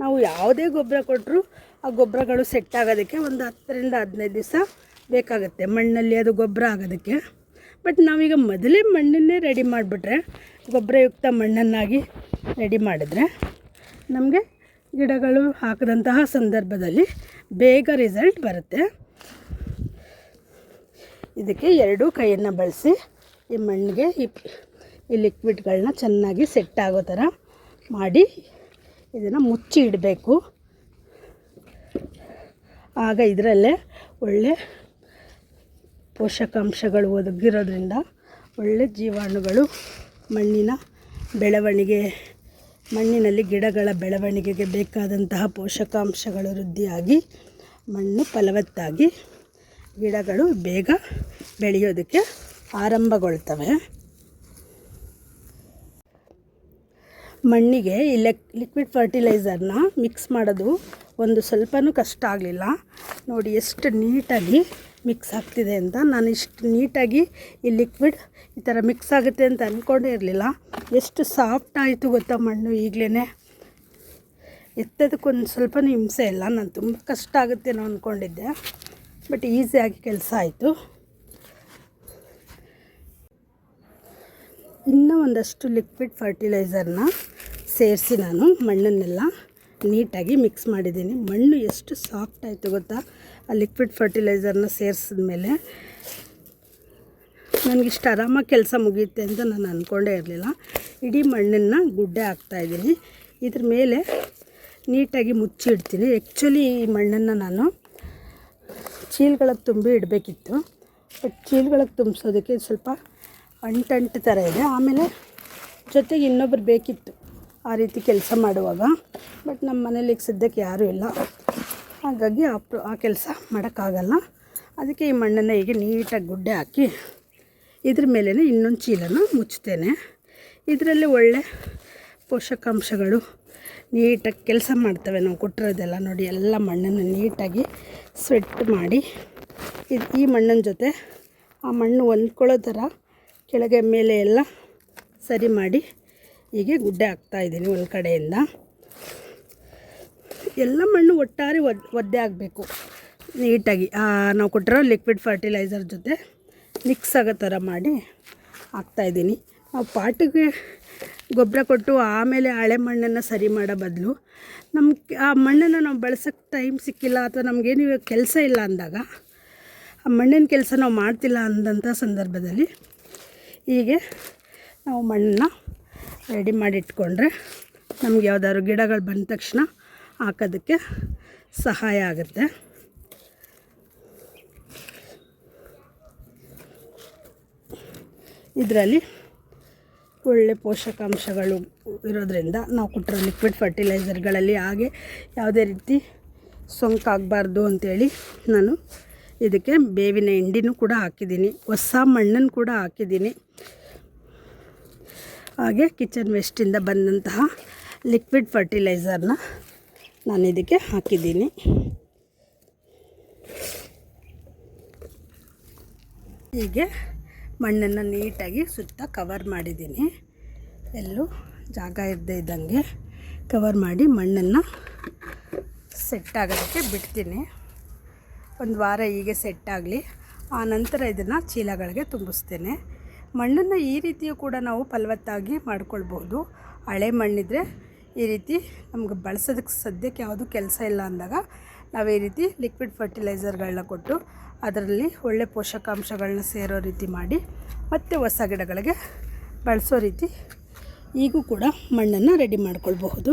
ನಾವು ಯಾವುದೇ ಗೊಬ್ಬರ ಕೊಟ್ಟರು ಆ ಗೊಬ್ಬರಗಳು ಸೆಟ್ ಆಗೋದಕ್ಕೆ ಒಂದು ಹತ್ತರಿಂದ ಹದಿನೈದು ದಿವಸ ಬೇಕಾಗುತ್ತೆ. ಮಣ್ಣಲ್ಲಿ ಅದು ಗೊಬ್ಬರ ಆಗೋದಕ್ಕೆ. ಬಟ್ ನಾವೀಗ ಮೊದಲೇ ಮಣ್ಣನ್ನೇ ರೆಡಿ ಮಾಡಿಬಿಟ್ರೆ, ಗೊಬ್ಬರಯುಕ್ತ ಮಣ್ಣನ್ನಾಗಿ ರೆಡಿ ಮಾಡಿದ್ರೆ ನಮಗೆ ಗಿಡಗಳು ಹಾಕಿದಂತಹ ಸಂದರ್ಭದಲ್ಲಿ ಬೇಗ ರಿಸಲ್ಟ್ ಬರುತ್ತೆ. ಇದಕ್ಕೆ ಎರಡೂ ಕೈಯನ್ನು ಬಳಸಿ ಈ ಮಣ್ಣಿಗೆ ಈ ಈ ಲಿಕ್ವಿಡ್ಗಳನ್ನ ಚೆನ್ನಾಗಿ ಸೆಟ್ ಆಗೋ ಥರ ಮಾಡಿ ಇದನ್ನು ಮುಚ್ಚಿ ಇಡಬೇಕು. ಆಗ ಇದರಲ್ಲೇ ಒಳ್ಳೆ ಪೋಷಕಾಂಶಗಳು ಒದಗಿರೋದ್ರಿಂದ ಒಳ್ಳೆ ಜೀವಾಣುಗಳು ಮಣ್ಣಿನ ಬೆಳವಣಿಗೆ, ಮಣ್ಣಿನಲ್ಲಿ ಗಿಡಗಳ ಬೆಳವಣಿಗೆಗೆ ಬೇಕಾದಂತಹ ಪೋಷಕಾಂಶಗಳು ವೃದ್ಧಿಯಾಗಿ ಮಣ್ಣು ಫಲವತ್ತಾಗಿ ಗಿಡಗಳು ಬೇಗ ಬೆಳೆಯೋದಕ್ಕೆ ಆರಂಭಗೊಳ್ತವೆ. ಮಣ್ಣಿಗೆ ಈ ಲೆಕ್ ಲಿಕ್ವಿಡ್ ಫರ್ಟಿಲೈಸರ್ನ ಮಿಕ್ಸ್ ಮಾಡೋದು ಒಂದು ಸ್ವಲ್ಪನೂ ಕಷ್ಟ ಆಗಲಿಲ್ಲ. ನೋಡಿ ಎಷ್ಟು ನೀಟಾಗಿ ಮಿಕ್ಸ್ ಆಗ್ತಿದೆ ಅಂತ. ನಾನು ಇಷ್ಟು ನೀಟಾಗಿ ಈ ಲಿಕ್ವಿಡ್ ಈ ಥರ ಮಿಕ್ಸ್ ಆಗುತ್ತೆ ಅಂತ ಅಂದ್ಕೊಂಡೇ ಇರಲಿಲ್ಲ. ಎಷ್ಟು ಸಾಫ್ಟ್ ಆಯಿತು ಗೊತ್ತಾ ಮಣ್ಣು ಈಗಲೇ ಎತ್ತದಕ್ಕೊಂದು ಸ್ವಲ್ಪನೂ ಹಿಂಸೆ ಇಲ್ಲ. ನಾನು ತುಂಬ ಕಷ್ಟ ಆಗುತ್ತೇನೋ ಅಂದ್ಕೊಂಡಿದ್ದೆ ಬಟ್ ಈಸಿಯಾಗಿ ಕೆಲಸ ಆಯಿತು. ಇನ್ನೂ ಒಂದಷ್ಟು ಲಿಕ್ವಿಡ್ ಫರ್ಟಿಲೈಸರ್ನ ಸೇರಿಸಿ ನಾನು ಮಣ್ಣನ್ನೆಲ್ಲ ನೀಟಾಗಿ ಮಿಕ್ಸ್ ಮಾಡಿದ್ದೀನಿ. ಮಣ್ಣು ಎಷ್ಟು ಸಾಫ್ಟ್ ಆಯಿತು ಗೊತ್ತಾ? ಆ ಲಿಕ್ವಿಡ್ ಫರ್ಟಿಲೈಸರ್ನ ಸೇರಿಸಿದ ಮೇಲೆ ನನಗಿಷ್ಟು ಆರಾಮಾಗಿ ಕೆಲಸ ಮುಗಿಯುತ್ತೆ ಅಂತ ನಾನು ಅಂದ್ಕೊಂಡೇ ಇರಲಿಲ್ಲ. ಇಡೀ ಮಣ್ಣನ್ನು ಗುಡ್ಡೆ ಹಾಕ್ತಾಯಿದ್ದೀನಿ ಇದ್ರ ಮೇಲೆ ನೀಟಾಗಿ ಮುಚ್ಚಿಡ್ತೀನಿ. ಆ್ಯಕ್ಚುಲಿ ಈ ಮಣ್ಣನ್ನು ನಾನು ಚೀಲಗಳಿಗೆ ತುಂಬಿ ಇಡಬೇಕಿತ್ತು. ಬಟ್ ಚೀಲಗಳಿಗೆ ತುಂಬಿಸೋದಕ್ಕೆ ಸ್ವಲ್ಪ ಅಂಟಂಟು ಥರ ಇದೆ. ಆಮೇಲೆ ಜೊತೆಗೆ ಇನ್ನೊಬ್ರು ಬೇಕಿತ್ತು. ಆ ರೀತಿ ಕೆಲಸ ಮಾಡುವಾಗ. ಬಟ್ ನಮ್ಮ ಮನೇಲಿ ಈಗ ಸದ್ಯಕ್ಕೆ ಯಾರೂ ಇಲ್ಲ. ಹಾಗಾಗಿ ಆ ಪ್ರ- ಆ ಕೆಲಸ ಮಾಡೋಕ್ಕಾಗಲ್ಲ. ಅದಕ್ಕೆ ಈ ಮಣ್ಣನ್ನು ಹೀಗೆ ನೀಟಾಗಿ ಗುಡ್ಡೆ ಹಾಕಿ ಇದ್ರ ಮೇಲೇ ಇನ್ನೊಂದು ಚೀಲನ ಮುಚ್ತೇನೆ ಇದರಲ್ಲಿ ಒಳ್ಳೆ ಪೋಷಕಾಂಶಗಳು ನೀಟಾಗಿ ಕೆಲಸ ಮಾಡ್ತವೆ. ನಾವು ಕೊಟ್ಟಿರೋದೆಲ್ಲ ನೋಡಿ, ಎಲ್ಲ ಮಣ್ಣನ್ನು ನೀಟಾಗಿ ಸ್ವೆಟ್ ಮಾಡಿ. ಇದು ಈ ಮಣ್ಣಿನ ಜೊತೆ ಆ ಮಣ್ಣು ಹೊಂದ್ಕೊಳ್ಳೋ ಥರ ಕೆಳಗೆ ಮೇಲೆ ಎಲ್ಲ ಸರಿ ಮಾಡಿ ಹೀಗೆ ಗುಡ್ಡೆ ಹಾಕ್ತಾಯಿದ್ದೀನಿ ಒಂದು ಕಡೆಯಿಂದ. ಎಲ್ಲ ಮಣ್ಣು ಒಟ್ಟಾರೆ ಒದ್, ಒದ್ದೆ ಆಗಬೇಕು. ನೀಟಾಗಿ ನಾವು ಕೊಟ್ಟಿರೋ ಲಿಕ್ವಿಡ್ ಫರ್ಟಿಲೈಸರ್ ಜೊತೆ ಮಿಕ್ಸ್ ಆಗೋ ಥರ ಮಾಡಿ ಹಾಕ್ತಾಯಿದ್ದೀನಿ ನಾವು ಪಾಟಿಗೆ ಗೊಬ್ಬರ ಕೊಟ್ಟು ಆಮೇಲೆ ಹಳೆ ಮಣ್ಣನ್ನು ಸರಿ ಮಾಡೋ ಬದಲು. ನಮ್ಗೆ ಆ ಮಣ್ಣನ್ನು ನಾವು ಬಳಸೋಕ್ಕೆ ಟೈಮ್ ಸಿಕ್ಕಿಲ್ಲ ಅಥವಾ ನಮಗೇನು ಇವಾಗ ಕೆಲಸ ಇಲ್ಲ ಅಂದಾಗ, ಆ ಮಣ್ಣಿನ ಕೆಲಸ ನಾವು ಮಾಡ್ತಿಲ್ಲ ಅಂದಂಥ ಸಂದರ್ಭದಲ್ಲಿ ಹೀಗೆ ನಾವು ಮಣ್ಣನ್ನು ರೆಡಿ ಮಾಡಿಟ್ಕೊಂಡ್ರೆ ನಮ್ಗೆ ಯಾವುದಾದ್ರು ಗಿಡಗಳು ಬಂದ ತಕ್ಷಣ ಹಾಕೋದಕ್ಕೆ ಸಹಾಯ ಆಗುತ್ತೆ. ಇದರಲ್ಲಿ ಒಳ್ಳೆ ಪೋಷಕಾಂಶಗಳು ಇರೋದರಿಂದ ನಾವು ಕೊಟ್ಟಿರೋ ಲಿಕ್ವಿಡ್ ಫರ್ಟಿಲೈಸರ್ಗಳಲ್ಲಿ ಹಾಗೆ ಯಾವುದೇ ರೀತಿ ಸೊಂಕಾಗಬಾರ್ದು ಅಂಥೇಳಿ ನಾನು ಇದಕ್ಕೆ ಬೇವಿನ ಹಿಂಡಿನೂ ಕೂಡ ಹಾಕಿದ್ದೀನಿ. ಹೊಸ ಮಣ್ಣನ್ನು ಕೂಡ ಹಾಕಿದ್ದೀನಿ. ಹಾಗೆ ಕಿಚನ್ ವೇಸ್ಟಿಂದ ಬಂದಂತಹ ಲಿಕ್ವಿಡ್ ಫರ್ಟಿಲೈಸರ್ನ ನಾನು ಇದಕ್ಕೆ ಹಾಕಿದ್ದೀನಿ. ಹೀಗೆ ಮಣ್ಣನ್ನು ನೀಟಾಗಿ ಸುತ್ತ ಕವರ್ ಮಾಡಿದ್ದೀನಿ. ಎಲ್ಲೂ ಜಾಗ ಇರದೇ ಇದ್ದಂಗೆ ಕವರ್ ಮಾಡಿ ಮಣ್ಣನ್ನು ಸೆಟ್ ಆಗೋದಕ್ಕೆ ಬಿಡ್ತೀನಿ. ಒಂದು ವಾರ ಹೀಗೆ ಸೆಟ್ ಆಗಲಿ. ಆ ನಂತರ ಇದನ್ನು ಚೀಲಗಳಿಗೆ ತುಂಬಿಸ್ತೇನೆ. ಮಣ್ಣನ್ನು ಈ ರೀತಿಯೂ ಕೂಡ ನಾವು ಫಲವತ್ತಾಗಿ ಮಾಡ್ಕೊಳ್ಬೋದು. ಹಳೆ ಮಣ್ಣಿದ್ರೆ ಈ ರೀತಿ ನಮ್ಗೆ ಬಳಸೋದಕ್ಕೆ ಸದ್ಯಕ್ಕೆ ಯಾವುದು ಕೆಲಸ ಇಲ್ಲ ಅಂದಾಗ ನಾವು ಈ ರೀತಿ ಲಿಕ್ವಿಡ್ ಫರ್ಟಿಲೈಸರ್ಗಳನ್ನ ಕೊಟ್ಟು ಅದರಲ್ಲಿ ಒಳ್ಳೆ ಪೋಷಕಾಂಶಗಳನ್ನ ಸೇರೋ ರೀತಿ ಮಾಡಿ ಮತ್ತು ಹೊಸ ಗಿಡಗಳಿಗೆ ಬಳಸೋ ರೀತಿ ಈಗೂ ಕೂಡ ಮಣ್ಣನ್ನು ರೆಡಿ ಮಾಡ್ಕೊಳ್ಬಹುದು.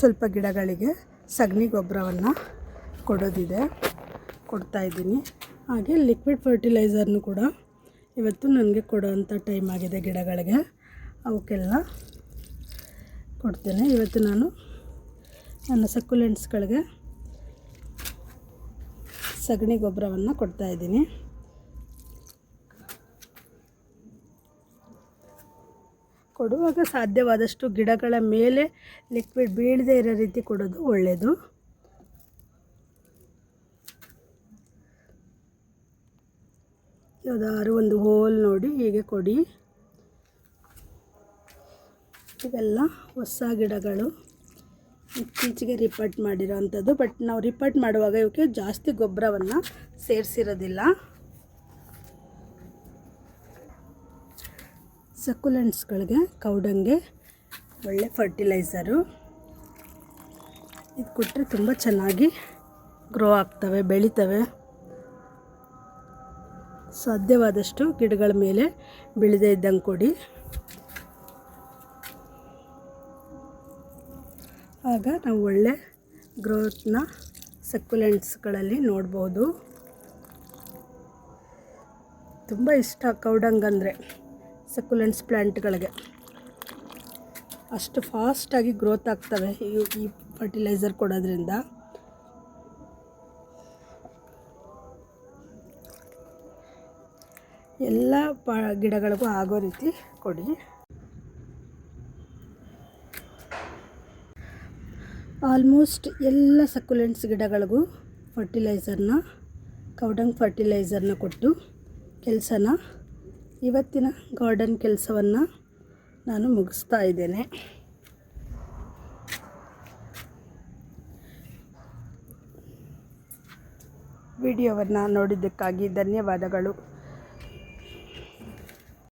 ಸ್ವಲ್ಪ ಗಿಡಗಳಿಗೆ ಸಗಣಿ ಗೊಬ್ಬರವನ್ನು ಕೊಡೋದಿದೆ ಕೊಡ್ತಾಯಿದ್ದೀನಿ ಹಾಗೆ ಲಿಕ್ವಿಡ್ ಫರ್ಟಿಲೈಸರ್ನು ಕೂಡ ಇವತ್ತು ನನಗೆ ಕೊಡೋವಂಥ ಟೈಮ್ ಆಗಿದೆ ಗಿಡಗಳಿಗೆ. ಅವಕ್ಕೆಲ್ಲ ಕೊಡ್ತೇನೆ. ಇವತ್ತು ನಾನು ನನ್ನ ಸಕ್ಯುಲೆಂಟ್ಸ್ಗಳಿಗೆ ಸಗಣಿ ಗೊಬ್ಬರವನ್ನು ಕೊಡ್ತಾಯಿದ್ದೀನಿ ಕೊಡುವಾಗ ಸಾಧ್ಯವಾದಷ್ಟು ಗಿಡಗಳ ಮೇಲೆ ಲಿಕ್ವಿಡ್ ಬೀಳದೇ ಇರೋ ರೀತಿ ಕೊಡೋದು ಒಳ್ಳೆಯದು ಯಾವುದಾದ್ರು ಒಂದು ಹೋಲ್ ನೋಡಿ ಹೀಗೆ ಕೊಡಿ. ಇವೆಲ್ಲ ಹೊಸ ಗಿಡಗಳು. ಇತ್ತೀಚೆಗೆ ರಿಪೋರ್ಟ್ ಮಾಡಿರೋ ಅಂಥದ್ದು ಬಟ್ ನಾವು ರಿಪೋರ್ಟ್ ಮಾಡುವಾಗ ಇವಕ್ಕೆ ಜಾಸ್ತಿ ಗೊಬ್ಬರವನ್ನು ಸೇರಿಸಿರೋದಿಲ್ಲ. ಸಕ್ಯುಲೆಂಟ್ಸ್ಗಳಿಗೆ ಕೌಡಂಗೆ ಒಳ್ಳೆ ಫರ್ಟಿಲೈಸರು ಇದು ಕೊಟ್ಟರೆ ತುಂಬ ಚೆನ್ನಾಗಿ ಗ್ರೋ ಆಗ್ತವೆ, ಬೆಳಿತವೆ. ಸಾಧ್ಯವಾದಷ್ಟು ಗಿಡಗಳ ಮೇಲೆ ಬೆಳೆದೇ ಇದ್ದಂಗೆ ಕೊಡಿ. ಆಗ ನಾವು ಒಳ್ಳೆ ಗ್ರೋತ್ನ ಸಕ್ಯುಲೆಂಟ್ಸ್ಗಳಲ್ಲಿ ನೋಡ್ಬೋದು. ತುಂಬ ಇಷ್ಟ ಕೌಡಂಗ್ ಅಂದರೆ ಸಕ್ಯುಲೆಂಟ್ಸ್ ಪ್ಲ್ಯಾಂಟ್ಗಳಿಗೆ ಅಷ್ಟು ಫಾಸ್ಟಾಗಿ ಗ್ರೋತ್ ಆಗ್ತವೆ ಈ ಈ ಫರ್ಟಿಲೈಸರ್ ಕೊಡೋದ್ರಿಂದ. ಎಲ್ಲ ಪ, ಗಿಡಗಳಿಗೂ ಆಗೋ ರೀತಿ ಕೊಡಿ. ಆಲ್ಮೋಸ್ಟ್ ಎಲ್ಲ ಸಕ್ಯುಲೆಂಟ್ಸ್ ಗಿಡಗಳಿಗೂ ಫರ್ಟಿಲೈಸರ್ನ, ಕೌಡಂಗ್ ಫರ್ಟಿಲೈಸರ್ನ ಕೊಟ್ಟು ಕೆಲಸನ, ಇವತ್ತಿನ ಗಾರ್ಡನ್ ಕೆಲಸವನ್ನು ನಾನು ಮುಗಿಸ್ತಾ ಇದ್ದೇನೆ. ವಿಡಿಯೋವನ್ನು ನೋಡಿದ್ದಕ್ಕಾಗಿ ಧನ್ಯವಾದಗಳು.